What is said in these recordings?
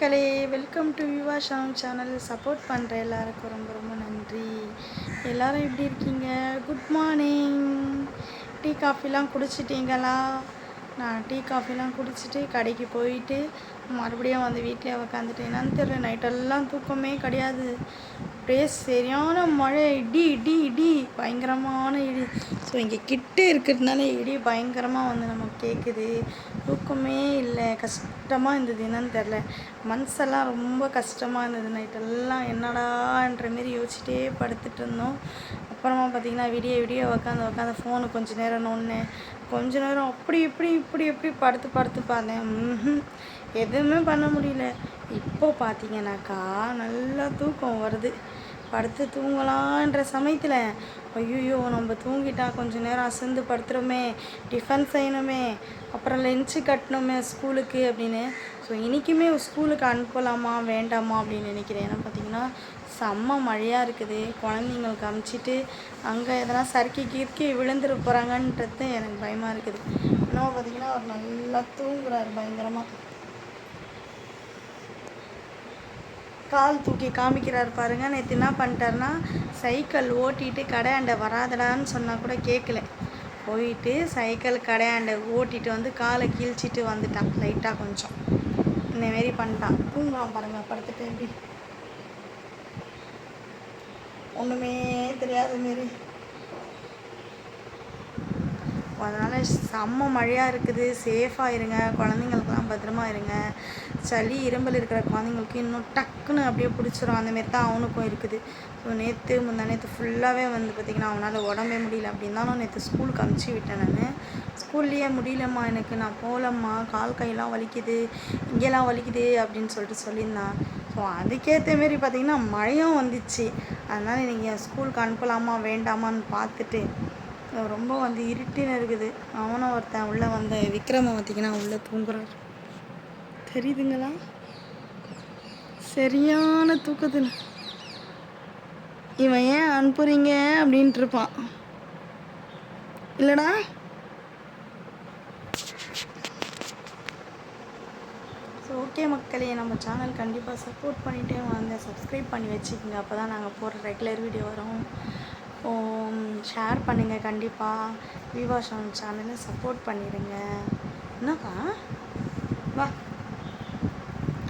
மக்களே welcome to Yuva Sham channel support பண்ணுற எல்லாருக்கும் ரொம்ப ரொம்ப நன்றி. எல்லாரும் எப்படி இருக்கீங்க? குட் மார்னிங் டீ காஃபிலாம் குடிச்சிட்டிங்களா? நான் டீ காஃபிலாம் குடிச்சிட்டு கடைக்கு போயிட்டு மறுபடியும் வந்து வீட்டிலே உக்காந்துட்டு என்னன்னு தெரியல நைட்டெல்லாம் தூக்கமே கிடையாது. அப்படியே சரியான மழை. இடி இடி இடி. பயங்கரமான இடி. ஸோ இங்கே கிட்டே இருக்கிறதுனால இடி பயங்கரமாக வந்து நமக்கு கேட்குது தூக்கமே இல்லை. கஷ்டமாக இருந்தது என்னன்னு தெரில. மனசெல்லாம் ரொம்ப கஷ்டமாக இருந்தது நைட்டெல்லாம் என்னடான்ற மாரி யோசிச்சிட்டே படுத்துட்டு இருந்தோம். அப்புறமா பார்த்தீங்கன்னா விடிய விடிய உக்காந்து உக்காந்து ஃபோனு கொஞ்ச நேரம் நோன்னேன் கொஞ்ச நேரம் அப்படி இப்படி இப்படி இப்படி படுத்து படுத்து பார்த்தேன் எதுவுமே பண்ண முடியல. இப்போ பார்த்தீங்கன்னாக்கா நல்லா தூக்கம் வருது. படுத்து தூங்கலான்ற சமயத்தில் ஐயோ நம்ம தூங்கிட்டா கொஞ்சம் நேரம் அசந்து படுத்துகிறோமே டிஃபன் செய்யணுமே அப்புறம் லென்ச்சு கட்டணுமே ஸ்கூலுக்கு அப்படின்னு. ஸோ இன்றைக்குமே ஸ்கூலுக்கு அனுப்பலாமா வேண்டாமா அப்படின்னு நினைக்கிறேன். ஏன்னா பார்த்தீங்கன்னா செம்ம மழையாக இருக்குது. குழந்தைங்களுக்கு அமுச்சிட்டு அங்கே எதனா சறுக்கி கீர்க்கி விழுந்துட போகிறாங்கன்றது எனக்கு பயமாக இருக்குது. இன்னும் பார்த்தீங்கன்னா அவர் நல்லா தூங்குறாரு பயங்கரமாக கால் தூக்கி காமிக்கிறார் பாருங்க. நேற்று என்ன பண்ணிட்டாருன்னா சைக்கிள் ஓட்டிட்டு கடையாண்ட வராதடான்னு சொன்னால் கூட கேட்கல போயிட்டு சைக்கிள் கடையாண்ட ஓட்டிட்டு வந்து காலை கீழ்ச்சிட்டு வந்துட்டான். லைட்டாக கொஞ்சம். இந்தமாரி பண்ணிட்டான். தூங்கலாம் பாருங்கள் படுத்துட்டு எப்படி? ஒன்றுமே தெரியாத மாரி. அதனால் செம்ம மழையாக இருக்குது. சேஃபாக இருங்க. குழந்தைங்களுக்குலாம் பத்திரமா இருங்க. சளி இரும்பல் இருக்கிற குழந்தைங்களுக்கு இன்னும் டக்குன்னு அப்படியே பிடிச்சிரும். அந்தமாரி தான் அவனுக்கும் இருக்குது. ஸோ நேற்று முந்தா நேற்று ஃபுல்லாகவே வந்து பார்த்திங்கன்னா அவனால் உடம்பே முடியல அப்படின்னு நேற்று ஸ்கூலுக்கு அமுச்சு விட்டேன் நான். ஸ்கூல்லேயே முடியலம்மா எனக்கு நான் போகலம்மா கால் கையெல்லாம் வலிக்குது இங்கெல்லாம் வலிக்குது அப்படின்னு சொல்லிட்டு சொல்லியிருந்தான். ஸோ அதுக்கேற்ற மாரி பார்த்திங்கன்னா மழையும் வந்துச்சு. அதனால் நீங்கள் ஸ்கூலுக்கு அனுப்பலாமா வேண்டாமான்னு பார்த்துட்டு ரொம்ப வந்து இருட்டின்னு இருக்குது. அவனும் ஒருத்தன் உள்ளே வந்த விக்ரம பார்த்திங்கன்னா உள்ளே தூங்குறாரு தெரியுதுங்களா? சரியான தூக்கத்தில். இவன் ஏன் அனுப்புறீங்க அப்படின்ட்டு இருப்பான். இல்லைடா. ஸோ ஓகே மக்களே நம்ம சேனல் கண்டிப்பாக சப்போர்ட் பண்ணிகிட்டே வாங்க. சப்ஸ்கிரைப் பண்ணி வச்சுக்கோங்க. அப்போ தான் நாங்கள் போடுற ரெகுலர் வீடியோ வரும். ஷேர் பண்ணுங்கள் கண்டிப்பாக விவா ஷாம் சேனலை சப்போர்ட் பண்ணிடுங்க என்னப்பா வா.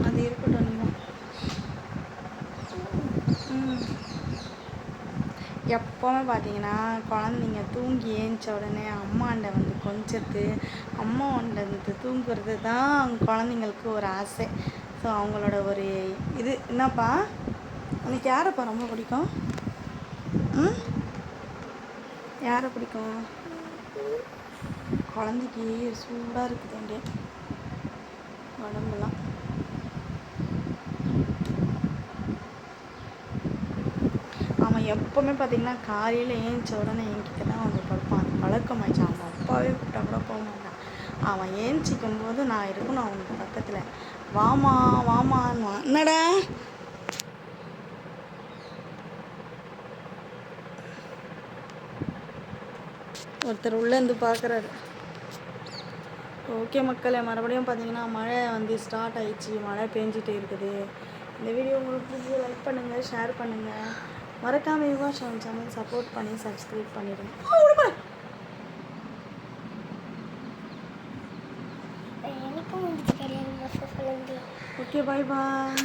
அது இருக்கட்டும் நீங்கள் எப்போவுமே பார்த்தீங்கன்னா குழந்தைங்க தூங்கி ஏஞ்ச உடனே அம்மாண்ட வந்து கொஞ்சத்து அம்மாண்ட வந்து தூங்குறது தான் குழந்தைங்களுக்கு ஒரு ஆசை. ஸோ அவங்களோட ஒரு இது. என்னப்பா? உனக்கு யாரப்பா ரொம்ப பிடிக்கும்? ம்? யாரை பிடிக்கும்? குழந்தைக்கு சூடாக இருக்குது அப்படியே உடம்புலாம் அவன் எப்போவுமே பார்த்தீங்கன்னா காலையில் ஏஞ்ச உடனே என்கிட்ட தான் வந்து படுப்பான். அது பழக்கமாயிடுச்சு. அவன் அப்பாவே கூப்பிட்டா கூட போக மாட்டான். அவன் ஏஞ்சிக்கும் போது நான் இருக்கணும் அவனுக்கு பக்கத்தில். வாமா வாமான்வான் என்னடா? ஒருத்தர் உள்ளேருந்து பார்க்குறாரு. ஓகே மக்களே மறுபடியும் பார்த்தீங்கன்னா மழை வந்து ஸ்டார்ட் ஆயிடுச்சு. மழை பெஞ்சிட்டே இருக்குது. இந்த வீடியோ உங்களுக்கு பிடிச்சி லைக் பண்ணுங்கள் ஷேர் பண்ணுங்கள் மறக்காம யுவா ஷான் சேனல் சப்போர்ட் பண்ணி சப்ஸ்கிரைப் பண்ணிடுங்க. Okay bye bye